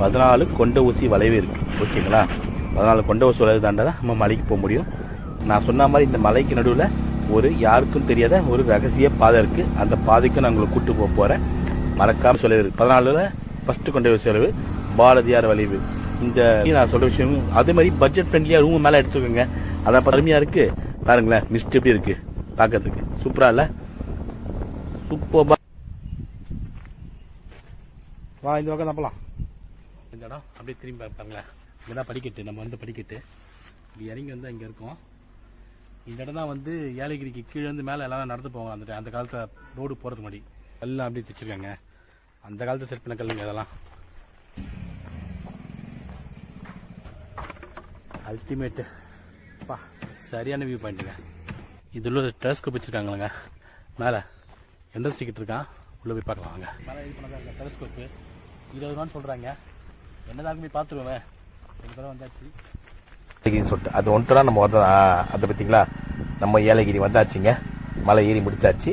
பதினாலு கொண்ட ஊசி வளைவு இருக்குது ஓகேங்களா? பதினாலு கொண்ட ஊசி வளைவு தாண்டா தான் நம்ம மலைக்கு போக முடியும். நான் சொன்ன மாதிரி இந்த மலைக்கு நடுவில் ஒரு யாருக்கும் தெரியாத ஒரு ரகசிய பாதை இருக்குது அந்த பாதைக்கு நான் உங்களை கூட்டு போக போகிறேன் மறக்காமல் சொல்லவே இருக்குது பதினாலில் ஃபஸ்ட்டு கொண்ட ஊசி வளைவு பாரதியார் வளைவு. இந்த நான் சொல்கிற விஷயம் அதே மாதிரி பட்ஜெட் ஃப்ரெண்ட்லியாக ரூம் மேலே எடுத்துக்கோங்க. அதான் அருமையாக இருக்குது பாருங்களேன் மிஸ்ட் எப்படி இருக்குது பார்க்கறதுக்கு சூப்பராக இல்லை? சூப்பர். வா இந்த பக்கம் தப்பலாம் இந்த இடம் அப்படியே திரும்பி பா- பாருங்களேன் படிக்கட்டு நம்ம வந்து படிக்கட்டு. இப்படி இறங்கி வந்து இங்கே இருக்கோம். இந்த இடம் தான் வந்து ஏலகிரிக்கு கீழே இருந்து மேலே எல்லாம் நடந்து போவாங்க. அந்த அந்த காலத்தில் ரோடு போகிறதுக்கு முன்னாடி. எல்லாம் அப்படியே தைச்சிருக்காங்க. அந்த காலத்தில் செட் பண்ண கல்லுங்க இதெல்லாம். அல்டிமேட்டு பா சரியான வியூ பாயிண்ட்டுங்க இது ஒரு டெலஸ்கோப் வச்சுருக்காங்களாங்க. மேலே. எந்த டிக்கெட் இருக்கான்? உள்ளே போய் பார்க்கலாம் வாங்க. மேலே இது பண்ணதான் டெலஸ்கோப்பு இருபது ரூபான்னு சொல்கிறாங்க என்னதான் போய் பார்த்துருவேன் ஒரு தடவை வந்தாச்சு. ஏலகிரி சொல்லிட்டு அது ஒன்று நம்ம வந்து அதை பார்த்தீங்களா நம்ம ஏலகிரி வந்தாச்சுங்க. மலை ஏறி முடிச்சாச்சு.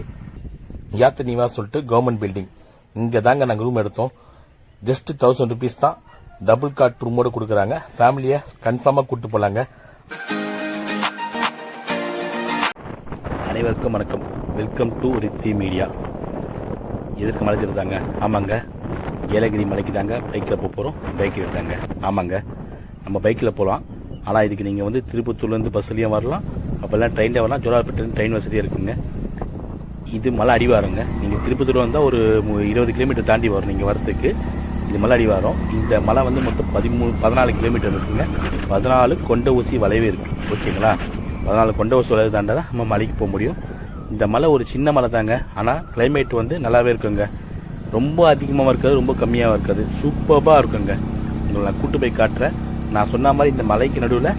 யாத்திரை நிவாஸ் சொல்லிட்டு கவர்மெண்ட் பில்டிங் இங்கே தாங்க நாங்கள் ரூம் எடுத்தோம். ஜஸ்ட் தௌசண்ட் ருபீஸ் தான். டபுள் காட் ரூமோடு கொடுக்குறாங்க. ஃபேமிலியை கன்ஃபார்மாக கூட்டு போகலாங்க அனைவருக்கும் வணக்கம். வெல்கம் டு ரித்தி மீடியா எதற்கு மலை தாங்க ஆமாங்க. ஏலகிரி மலைக்கு தாங்க பைக்கில் போக போகிறோம் பைக்கில் எடுத்தாங்க ஆமாங்க. நம்ம பைக்கில் போகலாம் ஆனால் இதுக்கு நீங்கள் வந்து திருப்பத்தூர்லேருந்து பஸ்லேயும் வரலாம். அப்போல்லாம் ட்ரெயினில் வரலாம். ஜோலார்பேட்டில் ட்ரெயின் வசதியாக இருக்குங்க. இது மலை அடிவாரங்க. நீங்கள் திருப்பத்தூர் வந்தால் ஒரு இருபது கிலோமீட்டர் தாண்டி வரும். நீங்கள் வரத்துக்கு. இது மலை அடிவாரம். இந்த மலை வந்து மொத்தம் பதிமூணு பதினாலு கிலோமீட்டர் இருக்குங்க. பதினாலு கொண்ட ஊசி வளைவே இருக்குது ஓகேங்களா? பதினாலு கொண்ட ஊசி வளைவு தாண்டா தான் நம்ம மலைக்கு போக முடியும். இந்த மலை ஒரு சின்ன மலை தாங்க. ஆனால் கிளைமேட் வந்து நல்லாவே இருக்குங்க. ரொம்ப அதிகமாக இருக்காது ரொம்ப கம்மியாக இருக்காது. சூப்பராக இருக்குங்க. உங்களை நான் கூட்டு போய் காட்டுறேன். நான் சொன்ன மாதிரி இந்த மலைக்கு நடுவில்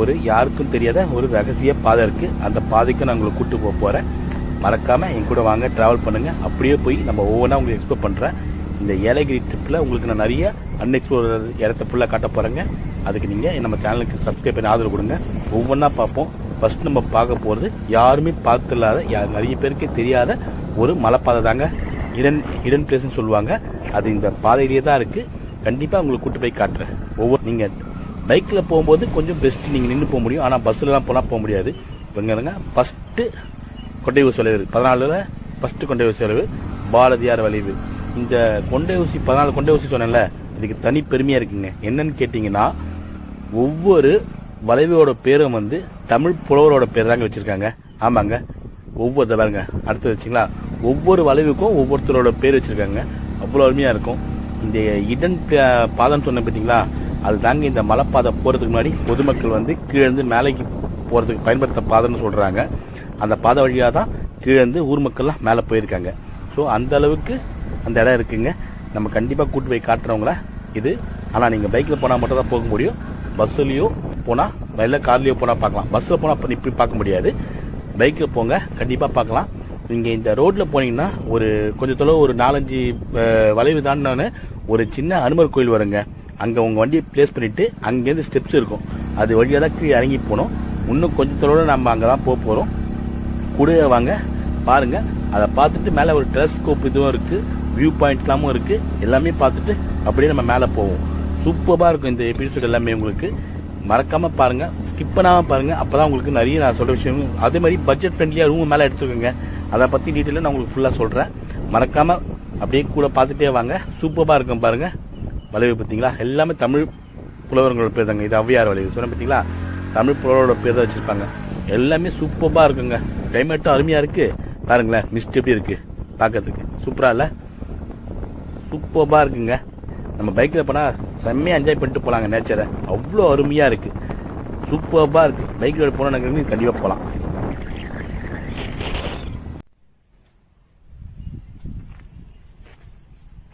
ஒரு யாருக்கும் தெரியாத ஒரு ரகசிய பாதை இருக்குது அந்த பாதைக்கு நான் உங்களை கூட்டு போக போகிறேன் மறக்காமல் என் கூட வாங்க ட்ராவல் பண்ணுங்கள் அப்படியே போய் நம்ம ஒவ்வொன்றா உங்களுக்கு எக்ஸ்ப்ளோர் பண்ணுறேன் இந்த ஏலகிரி ட்ரிப்பில் உங்களுக்கு நான் நிறைய அன்எக்ஸ்ப்ளோர் இடத்த ஃபுல்லாக காட்ட போகிறேங்க அதுக்கு நீங்கள் நம்ம சேனலுக்கு சப்ஸ்கிரைப் பண்ணி ஆதரவு கொடுங்க. ஒவ்வொன்றா பார்ப்போம். ஃபர்ஸ்ட் நம்ம பார்க்க போகிறது யாருமே பார்த்துலாத யார் நிறைய பேருக்கு தெரியாத ஒரு மலைப்பாதை தாங்க. ஹிடன் ஹிடன் பிளேஸ்னு சொல்லுவாங்க. அது இந்த பாதையிலேயே தான் இருக்குது கண்டிப்பாக உங்களுக்கு கூட்டு போய் காட்டுறேன். ஒவ்வொரு நீங்கள் பைக்கில் போகும்போது கொஞ்சம் பெஸ்ட் நீங்கள் நின்று போக முடியும். ஆனால் பஸ்ஸில்லாம் போனால் போக முடியாது. இவங்க ஃபஸ்ட்டு கொண்டை ஊசி வளைவு பதினாலில் ஃபஸ்ட்டு கொண்டை ஊசி வளைவு பாரதியார் வளைவு. இந்த கொண்டை ஊசி பதினாலு கொண்டை ஊசி சொன்னேன்ல இதுக்கு தனி பெருமையாக இருக்குங்க. என்னன்னு கேட்டிங்கன்னா ஒவ்வொரு வளைவோட பேரும் வந்து தமிழ் புலவரோட பேர் தாங்க வச்சுருக்காங்க. ஆமாங்க. ஒவ்வொரு பாருங்க. அடுத்து வச்சுங்களா? ஒவ்வொரு வளைவுக்கும் ஒவ்வொருத்தரோட பேர் வச்சுருக்காங்க. அவ்வளோ அருமையாக இருக்கும். இந்த இடன் பாதம்னு சொன்னேன் பார்த்தீங்களா அது தாங்க இந்த மலைப்பாதை போகிறதுக்கு முன்னாடி பொதுமக்கள் வந்து கீழே இருந்து மேலைக்கு போகிறதுக்கு பயன்படுத்த பாதைன்னு சொல்கிறாங்க அந்த பாதை வழியாக தான் கீழே இருந்து ஊர் மக்கள்லாம் மேலே போயிருக்காங்க. ஸோ அந்த அளவுக்கு அந்த இடம் இருக்குங்க. நம்ம கண்டிப்பாக கூட்டு போய் காட்டுறவங்கள இது. ஆனால் நீங்கள் பைக்கில் போனால் மட்டும் தான் போக முடியும். பஸ்ஸுலேயோ போனால் இல்லை கார்லேயோ போனால் பார்க்கலாம். பஸ்ஸில் போனால் இப்படி பார்க்க முடியாது. பைக்கில் போங்க கண்டிப்பாக பார்க்கலாம். நீங்கள் இந்த ரோட்டில் போனீங்கன்னா ஒரு கொஞ்சம் தொலைவு ஒரு நாலஞ்சு வளைவு தாண்டினோன்னு ஒரு சின்ன அனுமர் கோயில் வருங்க. அங்கே உங்கள் வண்டியை ப்ளேஸ் பண்ணிவிட்டு அங்கேருந்து ஸ்டெப்ஸ் இருக்கும். அது வழியாக தான் கீழே இறங்கி போகணும். இன்னும் கொஞ்சம் தொலைவில் நம்ம அங்கே தான் போக போகிறோம் கூட வாங்க. பாருங்கள் அதை பார்த்துட்டு மேலே ஒரு டெலஸ்கோப் இதுவும் இருக்குது வியூ பாயிண்ட்லாமும் இருக்குது எல்லாமே பார்த்துட்டு அப்படியே நம்ம மேலே போவோம். சூப்பராக இருக்கும் இந்த எபிசோட் எல்லாமே உங்களுக்கு. மறக்காமல் பாருங்கள் ஸ்கிப் பண்ணாமல் பாருங்கள் அப்போ தான் உங்களுக்கு நிறைய நான் சொல்கிற விஷயம் அதே மாதிரி பட்ஜெட் ஃப்ரெண்ட்லியாக ரூம் மேலே எடுத்துக்கோங்க. அதை பற்றி டீட்டெயிலாக நான் உங்களுக்கு ஃபுல்லாக சொல்கிறேன் மறக்காமல் அப்படியே கூட பார்த்துட்டே வாங்க. சூப்பராக இருக்கும் பாருங்கள் வளைவு பார்த்தீங்களா? எல்லாமே தமிழ் புலவர்களோட பேர் தாங்க. இது ஔவையார் வளைவு. சொன்ன பார்த்தீங்களா? தமிழ் புலவரோட பேர் தான் வச்சுருப்பாங்க. எல்லாமே சூப்பராக இருக்குங்க. கிளைமேட்டும் அருமையாக இருக்குது பாருங்களேன் மிஸ்ட் எப்படி இருக்குது பார்க்கறதுக்கு. சூப்பராக இல்லை? சூப்பராக இருக்குங்க. நம்ம பைக்கில் போனால் செம்மையாக என்ஜாய் பண்ணிட்டு போகலாங்க நேச்சரை அவ்வளோ அருமையாக இருக்குது சூப்பராக இருக்கு. பைக்கில் போனால் கண்டிப்பாக போகலாம்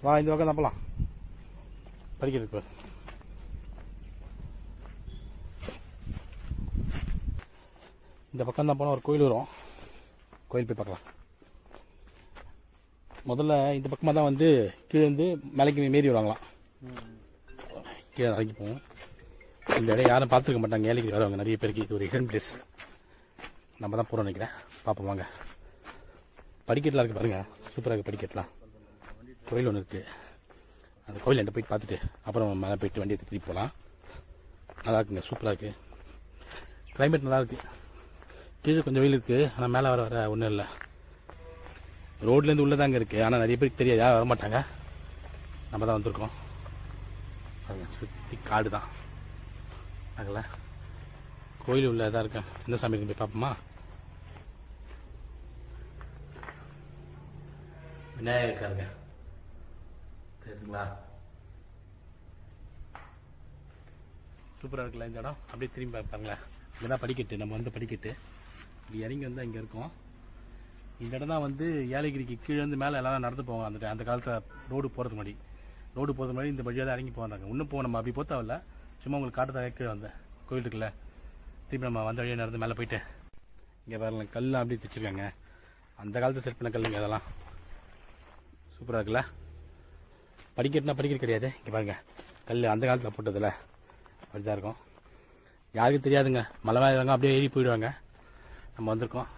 வா இந்த பக்கம் தான் போகலாம் படிக்கிறதுக்கு இந்த பக்கம் தான் போனால் ஒரு கோயில் வரும். கோயில் போய் பார்க்கலாம். முதல்ல இந்த பக்கமாக தான் வந்து கீழே இருந்து மலைக்கு மீறி வருவாங்களாம். கீழே இறங்கி போவோம். இந்த இடம் யாரும் பார்த்துருக்க மாட்டாங்க. ஏழைக்கு வருவாங்க நிறைய பேருக்கு இது ஒரு ஹிடன் பிளேஸ் நம்ம தான் போகிறோம் நினைக்கிறேன். பார்ப்போம் வாங்க. படிக்கட்டுலாம் இருக்குது பாருங்கள் சூப்பராக இருக்குது படிக்கட்டுலாம். கோயில் ஒன்று இருக்குது அந்த கோயில் என்கிட்ட போயிட்டு பார்த்துட்டு அப்புறம் மேலே போயிட்டு வண்டியை திருப்பி போகலாம் நல்லா இருக்குங்க சூப்பராக இருக்குது கிளைமேட் நல்லா இருக்குது கீழே கொஞ்சம் வெயில் இருக்குது ஆனால் மேலே வர வர ஒன்றும் இல்லை. ரோட்லேருந்து உள்ளே தாங்க இருக்குது ஆனால் நிறைய பேருக்கு தெரியாது யாரும் வரமாட்டாங்க. நம்ம தான் வந்திருக்கோம். சுற்றி காடு தான். ஆகல கோயில் உள்ள இதாக இருக்கேன். என்ன சாமி போய் பார்ப்போமா? விநாயகர் இருக்காருங்க. தெரியுதுங்களா? சூப்பராக இருக்குல்ல இந்த இடம்? அப்படியே திரும்பி பார்ப்பாங்களேன் பாருங்களேன். இங்கே தான் படிக்கட்டு நம்ம வந்து படிக்கட்டு. இப்படி இறங்கி வந்தால் இங்கே இருக்கோம். இந்த இடம் தான் வந்து ஏலகிரிக்கு கீழே வந்து மேலே எல்லாம் நடந்து போவாங்க. அந்த அந்த காலத்தில் ரோடு போகிறதுக்கு முன்னாடி. ரோடு போகிறது முன்னாடி இந்த வழியாக தான் இறங்கி போகிறாங்க இன்னும் போ நம்ம அப்படி போத்தாவில்ல சும்மா உங்களுக்கு காட்டுறதாக கீழே வந்தேன். கோயில் இருக்குல்ல. திருப்பி நம்ம வந்த வழியாக நடந்து மேலே போயிட்டு. இங்கே பாருங்க கல்லாம் அப்படியே தைச்சிருக்காங்க. அந்த காலத்தில் செட் பண்ண கல்லுங்க அதெல்லாம். சூப்பராக இருக்குல்ல? படிக்கட்டுனா படிக்கட்டு கிடையாது. இங்கே பாருங்கள் கல் அந்த காலத்தில் போட்டதில்ல அப்படிதான் இருக்கும். யாருக்கும் தெரியாதுங்க. மலை மேலே அப்படியே ஏறி போயிடுவாங்க. நம்ம வந்திருக்கோம்.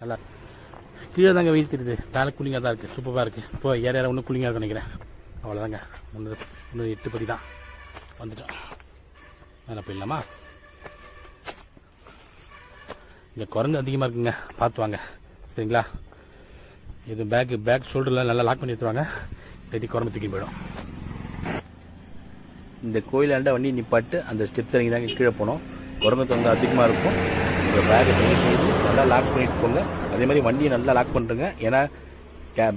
நல்லா கீழே தாங்க வெயில் தெரியுது. மேலே கூலிங்காக தான் இருக்குது சூப்பராக இருக்குது இப்போ ஏற ஏற ஒன்றும் கூலிங்காக இருக்கும் நினைக்கிறேன். அவ்வளோதாங்க முந்நூறு முந்நூறு எட்டு படி தான். வந்துட்டோம். மேலே போயிடலாமா? இங்கே குரங்கு அதிகமாக இருக்குங்க. பார்த்து வாங்க. சரிங்களா? இது பேக்கு பேக் ஷோல்டரில் நல்லா லாக் பண்ணி எடுத்துருவாங்க இல்லாட்டி குரம்பு தூக்கி போயிடும். இந்த கோயிலாண்ட வண்டி நிப்பாட்டு அந்த ஸ்டெப்ஸ் இறங்கி தாங்க கீழே போனோம். குரங்கு வந்து அதிகமாக இருக்கும். இந்த பேக்கை நல்லா லாக் பண்ணிட்டு போங்க. அதே மாதிரி வண்டியை நல்லா லாக் பண்ணுறங்க ஏன்னா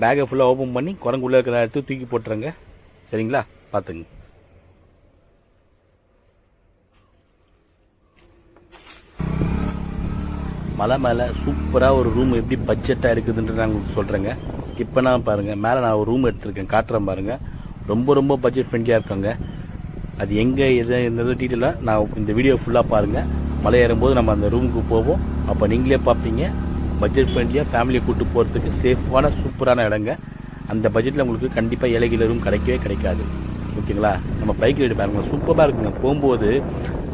பேக்கை ஃபுல்லாக ஓப்பன் பண்ணி குரங்கு உள்ளே இருக்கிற எடுத்து தூக்கி போட்டுருங்க சரிங்களா? பார்த்துங்க. மலை மேலே சூப்பராக ஒரு ரூம் எப்படி பட்ஜெட்டாக இருக்குதுன்ட்டு நான் உங்களுக்கு சொல்கிறேங்க ஸ்கிப் பண்ணாமல் பாருங்கள் மேலே நான் ஒரு ரூம் எடுத்திருக்கேன் காட்டுறேன் பாருங்கள் ரொம்ப ரொம்ப பட்ஜெட் ஃப்ரெண்ட்லியாக இருக்காங்க. அது எங்கே எது என்னது டீட்டெயிலாக நான் இந்த வீடியோ ஃபுல்லாக பாருங்கள் மலை ஏறும்போது நம்ம அந்த ரூமுக்கு போவோம். அப்போ நீங்களே பார்ப்பீங்க பட்ஜெட் ஃப்ரெண்ட்லியாக ஃபேமிலியை கூட்டு போகிறதுக்கு சேஃபான சூப்பரான இடங்க. அந்த பட்ஜெட்டில் உங்களுக்கு கண்டிப்பாக இலகில ரூம் கிடைக்கவே கிடைக்காது. ஓகேங்களா? நம்ம பைக் ரைடு பாருங்கள் சூப்பராக இருக்குங்க. போகும்போது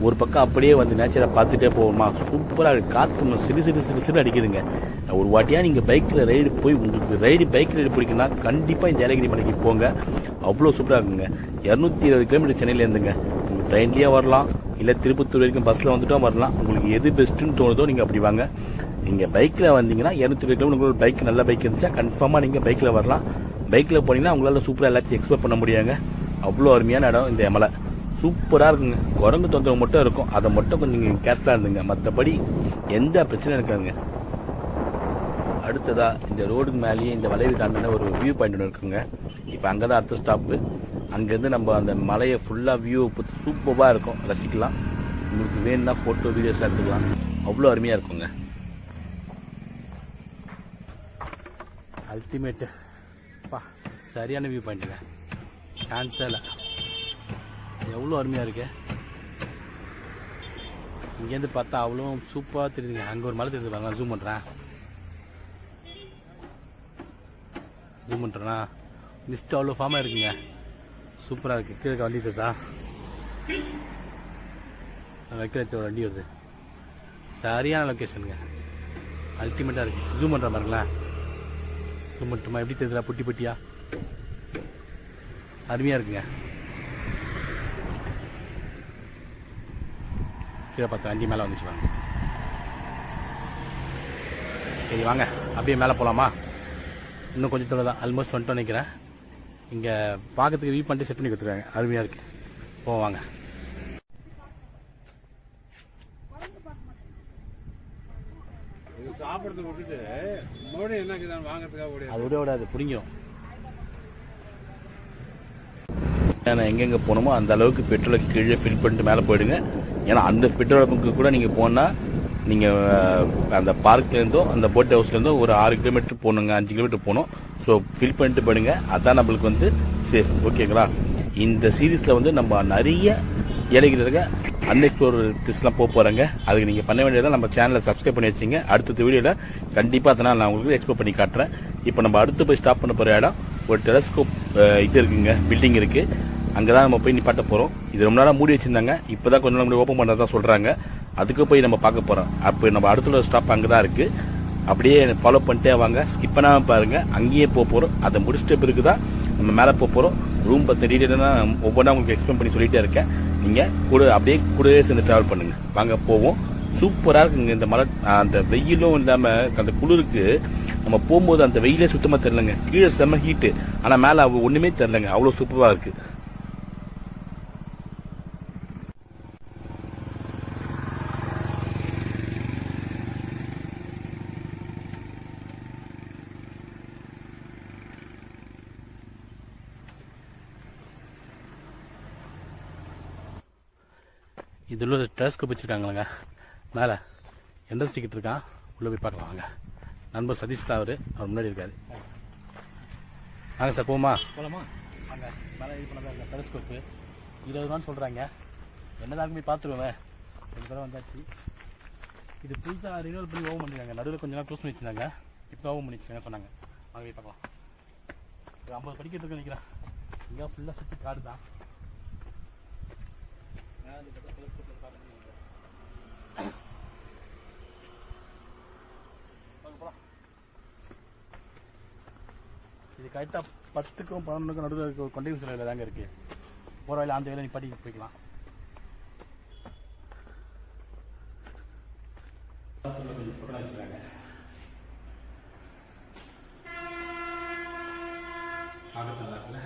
ஒரு பக்கம் அப்படியே வந்து நேச்சரை பார்த்துட்டே போவோமா? சூப்பராக காற்று சிறு சிறு சிறு சிறு அடிக்குதுங்க. ஒரு வாட்டியாக நீங்கள் பைக்கில் ரைடு போய் உங்களுக்கு ரைடு பைக் ரைடு பிடிக்குன்னா கண்டிப்பாக இந்த ஏலகிரி மலைக்கு போங்க. அவ்வளோ சூப்பராக இருக்குங்க. இரநூத்தி இருபது கிலோமீட்டர் சென்னையிலேருந்துங்க உங்களுக்கு ட்ரெயின்லேயே வரலாம். இல்லை திருப்பத்தூர் வரைக்கும் பஸ்ஸில் வந்துட்டோம் வரலாம். உங்களுக்கு எது பெஸ்ட்டுன்னு தோணுதோ நீங்கள் அப்படி வாங்க. நீங்கள் பைக்கில் வந்தீங்கன்னா இரநூத்தி இருபது கிலோமீட்டர் பைக் நல்ல பைக் இருந்துச்சா கன்ஃபார்மாக நீங்கள் பைக்கில் வரலாம். பைக்கில் போனீங்கன்னா உங்களால் சூப்பராக எல்லாத்தையும் எக்ஸ்ப்ளோர் பண்ண முடியாங்க அவ்வளோ அருமையான இடம் இந்த மலை. சூப்பராக இருக்குங்க. குரங்கு தொந்தரவு மட்டும் இருக்கும். அதை மட்டும் கொஞ்சம் நீங்கள் கேர்ஃபுல்லாக இருந்துங்க. மற்றபடி எந்த பிரச்சனையும் இருக்காதுங்க. அடுத்ததாக இந்த ரோடுக்கு மேலேயே இந்த வளைவு தாண்டின ஒரு வியூ பாயிண்ட் ஒன்று இருக்குங்க. இப்போ அங்கே தான் அடுத்த ஸ்டாப்பு அங்கேருந்து நம்ம அந்த மலையை ஃபுல்லாக வியூ சூப்பராக இருக்கும். ரசிக்கலாம். உங்களுக்கு வேணும்னா ஃபோட்டோ வீடியோஸ்லாம் எடுத்துக்கலாம். அவ்வளோ அருமையாக இருக்குங்க. அல்டிமேட்டு பா சரியான வியூ பாயிண்ட்டுங்க சான்ஸே இல்லை. எவ்வளோ அருமையாக இருக்கு. இங்கேருந்து பார்த்தா அவ்வளோ சூப்பராக தெரியுதுங்க. அங்கே ஒரு மலை தெரியுது பாருங்க ஜூம் பண்ணுறேன் ஜூம் பண்ணுறேன்னா மிஸ்ட் அவ்வளோ ஃபார்மாக இருக்குங்க. சூப்பராக இருக்குது கீழே வண்டி தெரியுதா? வைக்கிறத்தோட வண்டி வருது. சரியான லொக்கேஷனுங்க அல்டிமேட்டாக இருக்குது ஜூம் பண்ணுற பாருங்களேன். ஜூம் பண்ணிட்டுமா? எப்படி தெரியுதுடா? புட்டி புட்டியா அருமையாக இருக்குங்க. கீழே பார்த்து வண்டி மேலே வந்துச்சு வாங்க. சரி வாங்க. அப்படியே மேலே போகலாமா இன்னும் கொஞ்சம் தூரம் தான். ஆல்மோஸ்ட் வந்துட்டோம் நினைக்கிறேன். இங்கே பார்க்கறதுக்கு வியூ பண்ணிட்டு செட் பண்ணி கொடுத்துருக்காங்க. அருமையாக இருக்குது போவோம் வாங்க. சாப்பிடறத விட்டுட்டு மறுபடியும் என்ன வாங்கறதுக்காக ஓடி அது விட விடாது பிடிங்கும். நான் எங்கெங்கே போகணுமோ அந்த அளவுக்கு பெட்ரோலை கீழே ஃபில் பண்ணிட்டு மேலே போயிடுங்க. ஏன்னா அந்த பெட்ரோல் பங்க்கு கூட நீங்கள் போனால் நீங்கள் அந்த பார்க்லேருந்தோ அந்த போட் ஹவுஸ்லேருந்தோ ஒரு ஆறு கிலோமீட்டர் போகணுங்க அஞ்சு கிலோமீட்டர் போகணும். ஸோ ஃபில் பண்ணிட்டு போயிடுங்க. அதான் நம்மளுக்கு வந்து சேஃப் ஓகேங்களா இந்த சீரீஸில் வந்து நம்ம நிறைய ஏழைகள் இருக்க அன்எக்ஸ்ப்ளோர் டிஸ்லாம் போக போகிறேங்க அதுக்கு நீங்கள் பண்ண வேண்டியதை நம்ம சேனலை சப்ஸ்கிரைப் பண்ணி வச்சிங்க. அடுத்த வீடியோவில் கண்டிப்பாக அதனால் நான் உங்களுக்கு எக்ஸ்ப்ளோர் பண்ணி காட்டுறேன். இப்போ நம்ம அடுத்து போய் ஸ்டாப் பண்ண போகிற இடம் ஒரு டெலஸ்கோப் இது இருக்குங்க. பில்டிங் இருக்குது அங்கே தான் நம்ம போய் நிப்பாட்ட போகிறோம் இது ரொம்ப நேரம் மூடி வச்சிருந்தாங்க. இப்போ தான் கொஞ்ச நாள் ஓப்பன் பண்ணுறதா சொல்கிறாங்க அதுக்கு போய் நம்ம பார்க்க போகிறோம் அப்போ நம்ம அடுத்த ஸ்டாப் அங்கே தான் இருக்குது அப்படியே ஃபாலோ பண்ணிட்டே வாங்க. ஸ்கிப் பண்ணாமல் பாருங்கள் அங்கேயே போக போகிறோம் அதை முடிச்சிட்ட பிறகு தான் நம்ம மேலே போக போகிறோம் ரூம் பற்றி டீட்டெயிலாக ஒவ்வொன்றா உங்களுக்கு எக்ஸ்பிளைன் பண்ணி சொல்லிட்டே இருக்கேன். நீங்கள் கூட அப்படியே கூடவே சேர்ந்து ட்ராவல் பண்ணுங்கள் வாங்க போவோம். சூப்பராக இருக்குங்க இந்த மலை அந்த வெயிலும் இல்லாமல் அந்த குளிருக்கு. நம்ம போகும்போது அந்த வெயிலே சுத்தமாக தெரிலங்க கீழே செம்ம ஹீட்டு ஆனால் மேலே ஒன்றுமே தெரிலங்க அவ்வளோ சூப்பராக இருக்குது இதில் ஒரு டெலஸ்கோப் வச்சுருக்காங்களங்க மேலே என்ட்ரன்ஸ் டிக்கெட் இருக்கான் உள்ளே போய் பார்க்கலாம் வாங்க. நண்பர் சதீஷ் தான் அவர். அவர் முன்னாடி இருக்காரு. வாங்க சார் போமா போகலாமா வாங்க. மேலே இது பண்ணதான் டெலஸ்கோப்பு இருபது ரூபான்னு சொல்கிறாங்க என்னதாக போய் பார்த்துருவேன் ரெண்டு தடவை வந்தாச்சு. இது புதுசாக ரினியூவல் பண்ணி ஓவன் பண்ணிருக்காங்க. நடுவில் கொஞ்சம் நாள் க்ளோஸ் பண்ணி வச்சிருந்தாங்க. இப்போ ஓவன் பண்ணி வச்சுருக்காங்க சொன்னாங்க. வாங்க போய் பார்க்கலாம். ஒரு ஐம்பது படிக்கிட்டு இருக்கு நினைக்கிறேன். இங்கே ஃபுல்லாக சுற்றி காடு தான் மேலே இந்த பக்கம் telescope ல பார்க்க முடியுங்க. வாங்க போலாம். இது கரெக்டாக பத்துக்கும் பதினொன்றுக்கும் நடுவில் இருக்க ஒரு கொண்டை சிலையில் தாங்க இருக்கு. போகிற வழியில் அந்த வேலை நிப்பாட்டி போய்க்கலாம். பார்க்க நல்லா இருக்குல்ல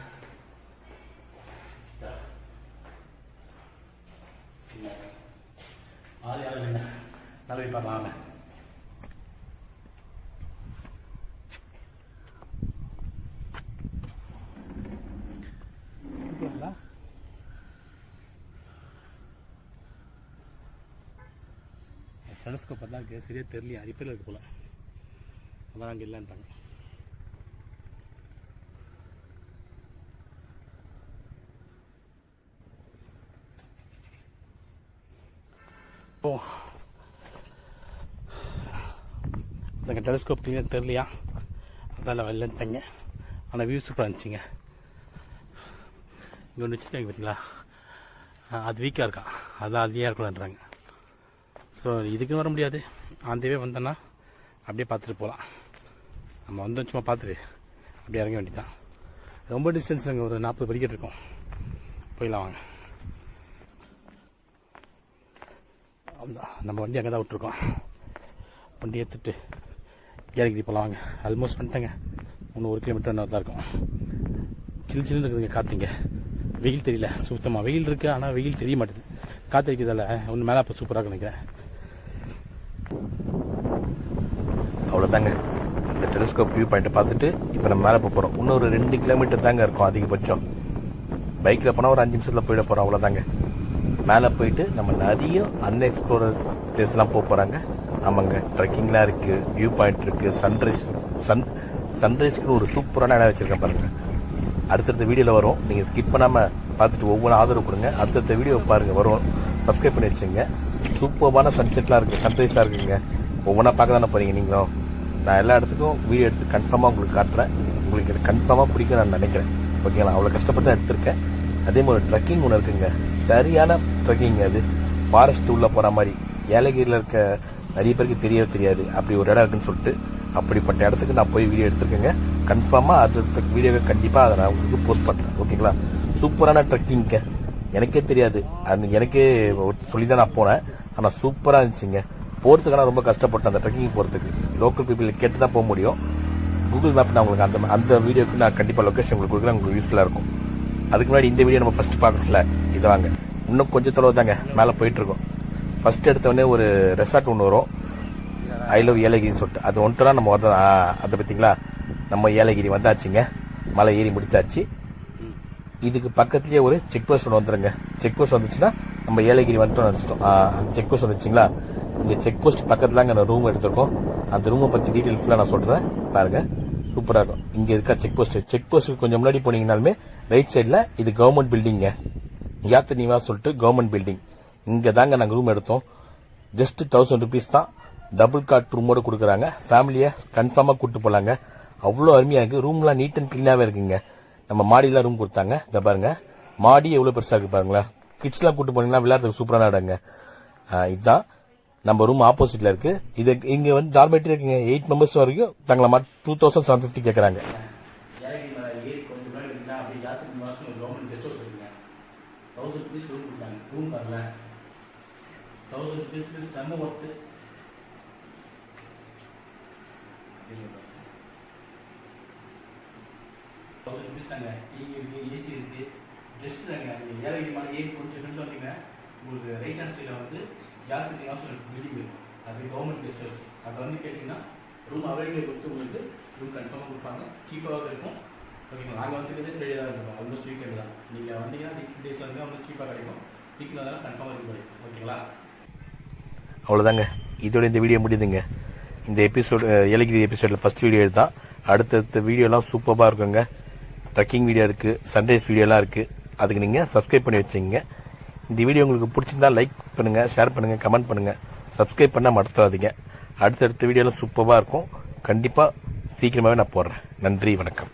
ஆறு யாரும் இல்லைங்க நல்லா போய் பார்க்கலாம் வாங்க இருக்கீங்களா? டெலஸ்கோப் பார்த்தா இருக்குது சரியாக தெரியலையா ரிப்பேர் இருக்கு போல. அதான் அங்கே இல்லைன்ட்டாங்க. இப்போ அந்த டெலிஸ்கோப் கிளியாக தெரியலையா? அதான் வரலன்ட்டாங்க ஆனால் வியூ சூப்பராக இருந்துச்சுங்க. இங்கே ஒன்று வச்சுருக்காங்க பார்த்தீங்களா அது வீக்காக இருக்கான் அதான் அதிகமாக இருக்கலான்றாங்க ஸோ இதுக்கு வர முடியாது. ஆந்தவே வந்தோன்னா அப்படியே பார்த்துட்டு போகலாம் நம்ம வந்தோம் சும்மா பார்த்துட்டு அப்படியே இறங்க வேண்டியதான் ரொம்ப டிஸ்டன்ஸ் நாங்கள் ஒரு நாற்பது படிக்கிட்டு இருக்கோம். போயிடலாம் வாங்க. நம்ம வண்டி அங்கே தான் விட்ருக்கோம் வண்டி ஏற்றுட்டு ஏலகிரி போகலாம் வாங்க. ஆல்மோஸ்ட் வந்துட்டேங்க. இன்னும் ஒரு கிலோமீட்டர் என்ன தான் இருக்கும். சில்லு சில்லுன்னு இருக்குதுங்க காற்றுங்க வெயில் தெரியல. சுத்தமாக வெயில் இருக்குது ஆனால் வெயில் தெரிய மாட்டேது. காற்று அடிக்கிறதால ஒன்று மேலே அப்போ சூப்பராக நினைக்கிறேன். அவ்வளோதாங்க இந்த டெலிஸ்கோப் வியூ பாயிண்ட்டை பார்த்துட்டு இப்போ நம்ம மேலே போகிறோம் இன்னொரு ரெண்டு கிலோமீட்டர் தாங்க இருக்கும் அதிகபட்சம். பைக்கில் போனால் ஒரு அஞ்சு நிமிஷத்தில் போயிட போகிறோம் அவ்வளோதாங்க மேலே போயிட்டு நம்ம நிறைய அன்எக்ஸ்ப்ளோர் பிளேஸ்லாம் போக போகிறாங்க ஆமாங்க. ட்ரெக்கிங்லாம் இருக்குது வியூ பாயிண்ட் இருக்குது சன்ரைஸ் சன் சன்ரைஸ்க்கு ஒரு சூப்பரான இடம் வச்சுருக்கேன் பாருங்கள் அடுத்தடுத்த வீடியோவில் வரும். நீங்கள் ஸ்கிப் பண்ணாமல் பார்த்துட்டு ஒவ்வொரு ஆதரவு கொடுங்க. அடுத்தடுத்த வீடியோ பாருங்கள் வரும். சப்ஸ்கிரைப் பண்ணி வச்சுங்க சூப்பர்பான சன்செட்லாம் இருக்குது சன்ரைஸ்லாம் இருக்குங்க. ஒவ்வொன்றா பார்க்க தானே போகிறீங்க நீங்களும்? நான் எல்லா இடத்துக்கும் வீடியோ எடுத்து கன்ஃபார்மாக உங்களுக்கு காட்டுறேன். உங்களுக்கு இது கன்ஃபார்மாக பிடிக்கும் நான் நினைக்கிறேன். ஓகேங்களா அவ்வளோ கஷ்டப்பட்டு தான் எடுத்திருக்கேன். அதே மாதிரி ட்ரெக்கிங் ஒன்று இருக்குங்க. சரியான ட்ரெக்கிங் அது. ஃபாரஸ்ட் உள்ளே போகிற மாதிரி. ஏலகிரியில் இருக்க நிறைய பேருக்கு தெரியவே தெரியாது. அப்படி ஒரு இடம் இருக்குன்னு சொல்லிட்டு அப்படிப்பட்ட இடத்துக்கு நான் போய் வீடியோ எடுத்திருக்கேங்க. கன்ஃபார்மாக அடுத்த வீடியோவை கண்டிப்பாக அதை நான் உங்களுக்கு போஸ்ட் பண்ணுறேன் ஓகேங்களா சூப்பரான ட்ரெக்கிங்க எனக்கே தெரியாது. அது எனக்கே சொல்லி தான் நான் போனேன். ஆனால் சூப்பராக இருந்துச்சுங்க. போகிறதுக்கான ரொம்ப கஷ்டப்பட்டேன் அந்த ட்ரெக்கிங் போகிறதுக்கு லோக்கல் பீப்புள் கேட்டு தான் போக முடியும். கூகுள் மேப் நான் உங்களுக்கு அந்த அந்த வீடியோக்கு நான் கண்டிப்பாக லொக்கேஷன் உங்களுக்கு கொடுக்குறேன். உங்களுக்கு யூஸ்ஃபுல்லாக இருக்கும். அதுக்கு முன்னாடி இந்த வீடியோ நம்ம ஃபஸ்ட்டு பார்க்கல இது வாங்க. இன்னும் கொஞ்சம் தொலைவு தாங்க. மேலே போயிட்டுருக்கோம் ஃபஸ்ட்டு எடுத்தவொடனே ஒரு ரெசார்ட் ஒன்று வரும். ஐ லவ் ஏலகிரின்னு சொல்லிட்டு. அது ஒன்ட்டு தான் நம்ம வரதான் அதை பார்த்தீங்களா நம்ம ஏலகிரி வந்தாச்சுங்க. மலை ஏறி முடிச்சாச்சு. இதுக்கு பக்கத்துலேயே ஒரு செக் போஸ்ட் ஒன்று வந்துடுங்க செக் போஸ்ட் வந்துச்சுன்னா நம்ம ஏலகிரி வந்துட்டோம்னு நினச்சிட்டோம். Check post வந்துச்சுங்களா? இந்த செக் போஸ்ட் பக்கத்தில் அங்கே ரூம் எடுத்திருக்கோம். அந்த ரூமை பற்றி டீட்டெயில் ஃபுல்லாக நான் சொல்கிறேன் பாருங்கள் சூப்பராக இருக்கும். இங்கே இருக்கா செக் போஸ்ட் செக் போஸ்ட்டுக்கு கொஞ்சம் முன்னாடி போனீங்கனாலுமே ரைட் சைடில் இது கவர்மெண்ட் பில்டிங்க யாத்திரை நிவாஸ் சொல்லிட்டு கவர்மெண்ட் பில்டிங் இங்கே தாங்க நாங்கள் ரூம் எடுத்தோம். ஜஸ்ட் தௌசண்ட் ருபீஸ் தான். டபுள் காட் ரூமோட கொடுக்குறாங்க. ஃபேமிலியை கன்ஃபார்மாக கூப்பிட்டு போகலாங்க அவ்வளோ அருமையாக இருக்குது ரூம்லாம் நீட் அண்ட் க்ளீனாகவே இருக்குங்க. நம்ம மாடியில் ரூம் கொடுத்தாங்க. இதை பாருங்க. மாடி எவ்வளோ பெருசாக இருக்குது பாருங்களேன். கிட்ஸ்லாம் கூட்டு போனீங்கன்னா விளையாடுறதுக்கு சூப்பரான இடங்க. இதுதான் நம்ம ரூம் ஆப்போசிட்ல இருக்கு. இது இங்க வந்து டார்மெட்ரி இருக்குங்க. எயிட் மெம்பர்ஸ் வரைக்கும் தங்களை டூ தௌசண்ட் செவன் ஃபிஃப்டி கேட்குறாங்க ஏசி இருக்கு கெஸ்ட் தாங்க. ஏழை கொஞ்சம் வந்தீங்கன்னா உங்களுக்கு ரைட் ஹேண்ட் சைடில் வந்து யாத்திரை ஹவுஸ் பில்டிங் இருக்கும் அது கவர்மெண்ட் கெஸ்ட் ஹவுஸ் அதை வந்து கேட்டிங்கன்னா ரூம் அவைலபிள் கொடுத்து உங்களுக்கு ரூம் கன்ஃபார்மாக கொடுப்பாங்க. சீப்பாக இருக்கும். ஓகேங்களா நாங்கள் வந்துருக்கிறது ஃப்ரைடே தான் இருக்கோம். ஆல்மோஸ்ட் வீக்கெண்ட் தான். நீங்கள் வந்தீங்கன்னா வீக் டேஸ் வந்து வந்து சீப்பாக கிடைக்கும். வீக்கில் வந்தாலும் கன்ஃபார்மாக இருக்கும் கிடைக்கும் ஓகேங்களா அவ்வளோதாங்க இதோட இந்த வீடியோ முடியுதுங்க. இந்த எபிசோடு ஏலகிரி எபிசோடில் ஃபஸ்ட் வீடியோ எடுத்தான் அடுத்தடுத்த வீடியோலாம் சூப்பராக இருக்குங்க. ட்ரக்கிங் வீடியோ இருக்குது சன்ரைஸ் வீடியோலாம் இருக்குது அதுக்கு நீங்கள் சப்ஸ்கிரைப் பண்ணி வச்சுங்க இந்த வீடியோ உங்களுக்கு பிடிச்சிருந்தா லைக் பண்ணுங்கள் ஷேர் பண்ணுங்கள் கமெண்ட் பண்ணுங்கள் சப்ஸ்கிரைப் பண்ணால் மறந்துடாதீங்க. அடுத்தடுத்த வீடியோலாம் சூப்பராக இருக்கும். கண்டிப்பாக சீக்கிரமாகவே நான் போடுறேன். நன்றி வணக்கம்.